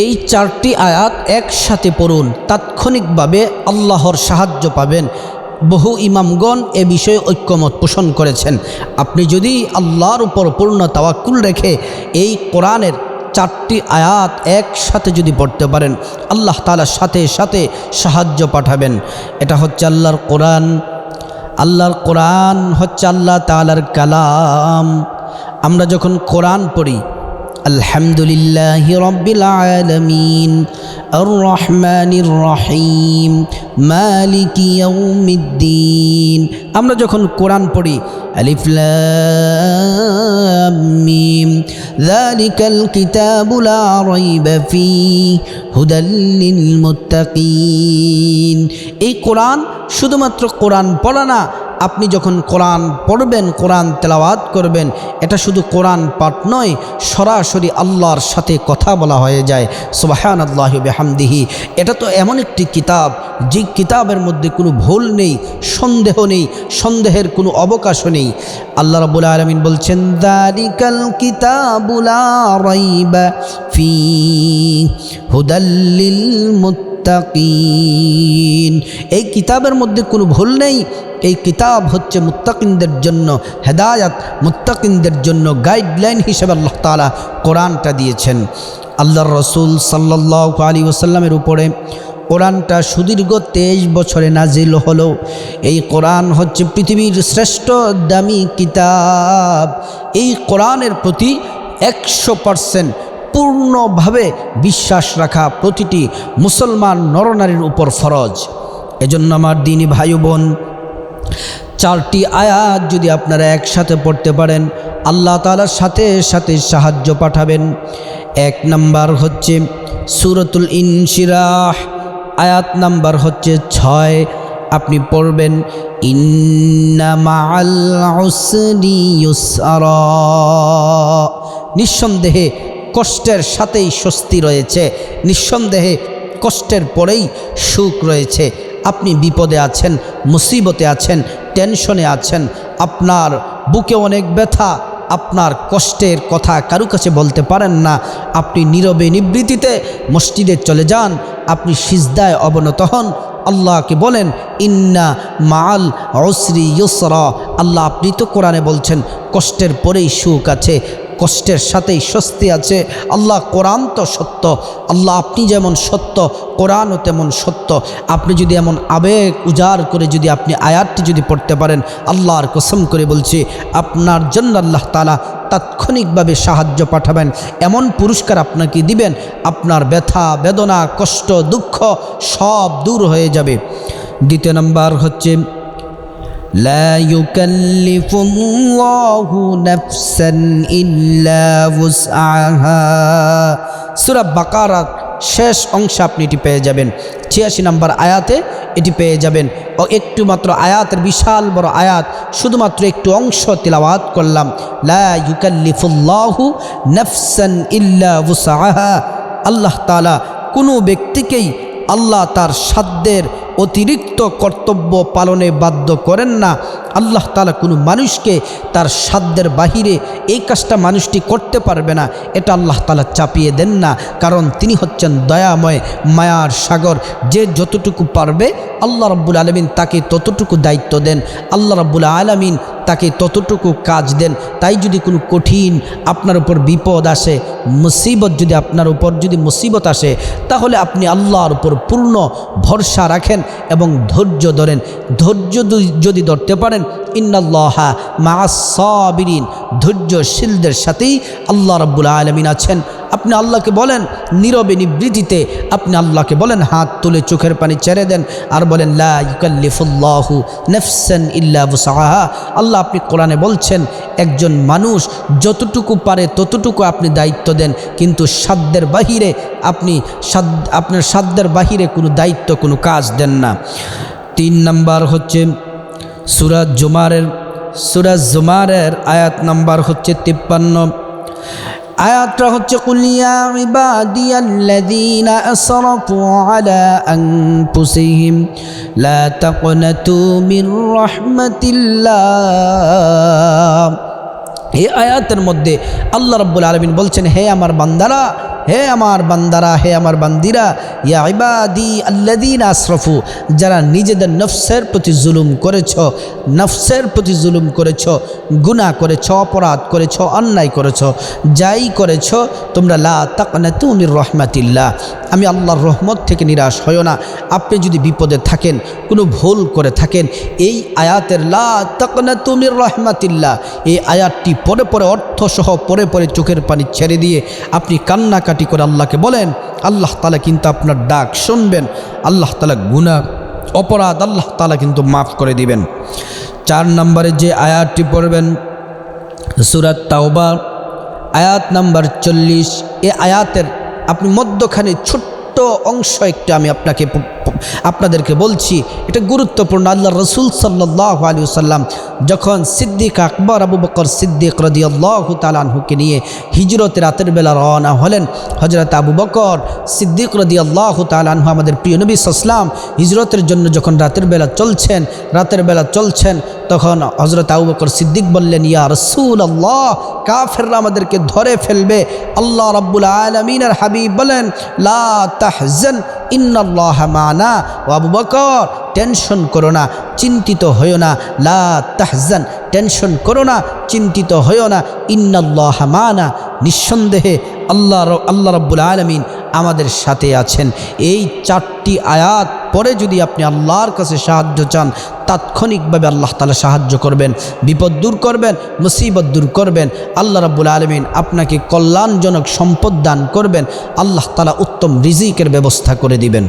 এই চারটি আয়াত একসাথে পড়ুন। তাৎক্ষণিকভাবে আল্লাহর সাহায্য পাবেন। বহু ইমামগণ এ বিষয়ে ঐক্যমত পোষণ করেছেন। আপনি যদি আল্লাহর উপর পূর্ণ তাওয়াক্কুল রেখে এই কোরআনের চারটি আয়াত একসাথে যদি পড়তে পারেন, আল্লাহ তালার সাথে সাথে সাহায্য পাঠাবেন। এটা হচ্ছে আল্লাহর কোরআন। আল্লাহর কোরআন হচ্ছে আল্লাহ তালার কালাম। আমরা যখন কোরআন পড়ি আলহামদুলিল্লাহ রব্বিল আলামিন আর রহমানির রহিম মালিক ইয়াউমিদ্দিন। আমরা যখন কোরআন পড়ি, আলিফ লাম মিম, যালিকাল কিতাবু লা রাইবা ফীহ, হুদাল লিল মুত্তাকিন। এই কোরআন শুধুমাত্র কোরআন পড়া না আপনি যখন কোরআন পড়বেন, কোরআন তেলাওয়াত করবেন, এটা শুধু কোরআন পাঠ নয়, সরাসরি আল্লাহর সাথে কথা বলা হয়ে যায়। সুবাহান আল্লাহ বেহামদিহি। এটা তো এমন একটি কিতাব, যে কিতাবের মধ্যে কোনো ভুল নেই, সন্দেহ নেই, সন্দেহের কোনো অবকাশও নেই। আল্লাহ রবুল আলমিন বলছেন দারিকাল কিতাবুলা হুদাল্লিল মুত্তাকিন। এই কিতাবের মধ্যে কোনো ভুল নেই। এই কিতাব হচ্ছে মুত্তাকিনদের জন্য হেদায়াত, মুত্তাকিনদের জন্য গাইডলাইন হিসেবে আল্লাহ তালা কোরআনটা দিয়েছেন। আল্লাহর রসুল সাল্লাহ আলী ওসাল্লামের উপরে কোরআনটা সুদীর্ঘ তেইশ বছরে নাজিল হলো। এই কোরআন হচ্ছে পৃথিবীর শ্রেষ্ঠ দামি কিতাব। এই কোরআনের প্রতি একশো পারসেন্ট পূর্ণভাবে বিশ্বাস রাখা প্রতিটি মুসলমান নরনারীর উপর ফরজ। এজন্য আমার দিনী ভাই বোন, চারটি আয়াত যদি আপনারা একসাথে পড়তে পারেন, আল্লাহ তালার সাথে সাথে সাহায্য পাঠাবেন। এক নাম্বার হচ্ছে সুরতুল ইনশিরাহ, আয়াত নাম্বার হচ্ছে ছয়। আপনি পড়বেন নিঃসন্দেহে কষ্টের সাথেই স্বস্তি রয়েছে। নিঃসন্দেহে কষ্টের পরেই সুখ রয়েছে। আপনি বিপদে আছেন, মুসিবতে আছেন, টেনশনে আছেন, আপনার বুকে অনেক ব্যথা, আপনার কষ্টের কথা কারু কাছে বলতে পারেন না। আপনি নীরবে নিবৃত্তিতে মসজিদে চলে যান, আপনি সিজদায় অবনত হন। আল্লাহকে বলেন, ইন্না মাল অসরি ইউসরা। আল্লাহ আপনি তো কোরআনে বলছেন, কষ্টের পরেই সুখ আছে। কষ্টের সাথেই স্বস্তি আছে। আল্লাহ কোরআন তো সত্য। আল্লাহ আপনি যেমন সত্য, কোরআনও তেমন সত্য। আপনি যদি এমন আবেগ উজাড় করে যদি আপনি আয়াতটি যদি পড়তে পারেন, আল্লাহর কসম করে বলছি, আপনার জন্য আল্লাহ তালা তাৎক্ষণিকভাবে সাহায্য পাঠাবেন। এমন পুরস্কার আপনাকে দিবেন, আপনার ব্যথা, বেদনা, কষ্ট, দুঃখ সব দূর হয়ে যাবে। দ্বিতীয় নম্বর হচ্ছে لا يكلف الله نفسا إلا وسعها সূরা বাকারা শেষ অংশে আপনি এটি পেয়ে যাবেন ছিয়াশি নম্বর আয়াতে এটি পেয়ে যাবেন ও একটু মাত্র আয়াতের বিশাল বড় আয়াত শুধুমাত্র একটু অংশ তিলাওয়াত করলাম লা ইউকাল্লিফুল্লাহু নাফসান ইল্লা ওয়াসআহা আল্লাহ তাআলা কোনো ব্যক্তিকেই আল্লাহ তার সাধ্যের অতিরিক্ত কর্তব্য পালনে বাধ্য করেন না। আল্লাহ তালা কোনো মানুষকে তার সাধ্যের বাহিরে এই কাজটা মানুষটি করতে পারবে না। এটা আল্লাহ তালা চাপিয়ে দেন না। কারণ তিনি হচ্ছেন দয়াময় মায়ার সাগর। যে যতটুকু পারবে আল্লাহ রব্বুল আলমিন তাকে ততটুকু দায়িত্ব দেন। আল্লাহ রব্বুল আলমিন তাকে ততটুকু কাজ দেন, তাই যদি কোনো কঠিন আপনার উপর বিপদ আসে, মুসিবত যদি আপনার উপর যদি মুসিবত আসে, তাহলে আপনি আল্লাহর উপর পূর্ণ ভরসা রাখেন এবং ধৈর্য ধরেন। ধৈর্য যদি ধরতে পারেন, ইন্নাল্লাহা মাসাবিরিন ধৈর্যশীলদের সাথেই আল্লাহ রব্বুল আলমিন আছেন। আপনি আল্লাহকে বলেন, নীরবে নিবৃত্তিতে আপনি আল্লাহকে বলেন, হাত তুলে চোখের পানি ছেড়ে দেন আর বলেন, লা ইউকাল্লিফুল্লাহু নফসান বুসাহা আল্লাহ আপনি কোরআনে বলছেন, একজন মানুষ যতটুকু পারে ততটুকু আপনি দায়িত্ব দেন, কিন্তু সাধ্যের বাহিরে আপনি আপনার সাধ্যের বাহিরে কোনো দায়িত্ব, কোনো কাজ দেন না। তিন নাম্বার হচ্ছে সুরাজ জুমারের সুরাজ জুমারের আয়াত নাম্বার হচ্ছে তিপ্পান্ন। আয়াতটা হচ্ছে কুলিয়া ইবাদিয়াল্লাযীনা আসরাফু আলা আনফুসিহিম, লা তাকনাতু মির রাহমাতিল্লাহ। এই আয়াতের মধ্যে আল্লাহ রাব্বুল আলামিন বলছেন, হে আমার বান্দারা হে আমার বান্দারা, হে আমার বান্দিরা, ইয়া ইবাদি আল্লাদিন আশরফু, যারা নিজেদের নফসের প্রতি জুলুম করেছ, নফসের প্রতি জুলুম করেছ, গুনাহ করেছ, অপরাধ করেছ, অন্যায় করেছ, যাই করেছ, তোমরা লা তাকনা তুমির রহমাতিল্লাহ। আমি আল্লাহর রহমত থেকে নিরাশ হয় না। আপনি যদি বিপদে থাকেন, কোনো ভুল করে থাকেন, এই আয়াতের লা তাকনা তুমির রহমাতিল্লাহ, এই আয়াতটি পরে পরে অর্থসহ পরে পরে চোখের পানি ছেড়ে দিয়ে আপনি কান্নাকাটি করে আল্লাহকে বলেন, আল্লাহ তালা কিন্তু আপনার ডাক শুনবেন, আল্লাহ তালা গুণা অপরাধ আল্লাহ তালা কিন্তু মাফ করে দিবেন। চার নম্বরে যে আয়াতটি পড়বেন সুরাত তাওবা, আয়াত নাম্বার চল্লিশ, এ আয়াতের আপনি মধ্যখানে ছোট্ট অংশ একটু আমি আপনাকে আপনাদেরকে বলছি, এটা গুরুত্বপূর্ণ, আল্লাহ রসুল সাল্লাহ আলী সাল্লাম যখন সিদ্দিক আকবর, আবু বকর সিদ্দিক রদি আল্লাহ তালানহুকে নিয়ে হিজরতে রাতের বেলা রওনা হলেন হজরত আবু বকর সিদ্দিক রদি আল্লাহ তালানহু আমাদের প্রিয় নবী সাসলাম হিজরতের জন্য যখন রাতের বেলা চলছেন, রাতের বেলা চলছেন, তখন হজরত আবু বকর সিদ্দিক বললেন, ইয়া রসুল আল্লাহ কাফেররা আমাদেরকে ধরে ফেলবে। আল্লাহ রাব্বুল আলমিনের হাবিব বলেন, লা তাহজান ইন্নাল্লাহ আবু বকর, টেনশন করো না, চিন্তিত হইও না, লা তাহজান, টেনশন করো না, চিন্তিত হইও না, ইন্নাল্লাহ মানা, নিঃসন্দেহে আল্লাহ আল্লাহ রব্বুল আলমিন আমাদের সাথে আছেন। এই চারটি আয়াত পরে যদি আপনি আল্লাহর কাছে সাহায্য চান, তাৎক্ষণিকভাবে আল্লাহ তালা সাহায্য করবেন, বিপদ দূর করবেন, মুসিবত দূর করবেন, আল্লাহ রাবুল আলমিন আপনাকে কল্যাণজনক সম্পদ দান করবেন, আল্লাহ তালা উত্তম রিজিকের ব্যবস্থা করে দিবেন।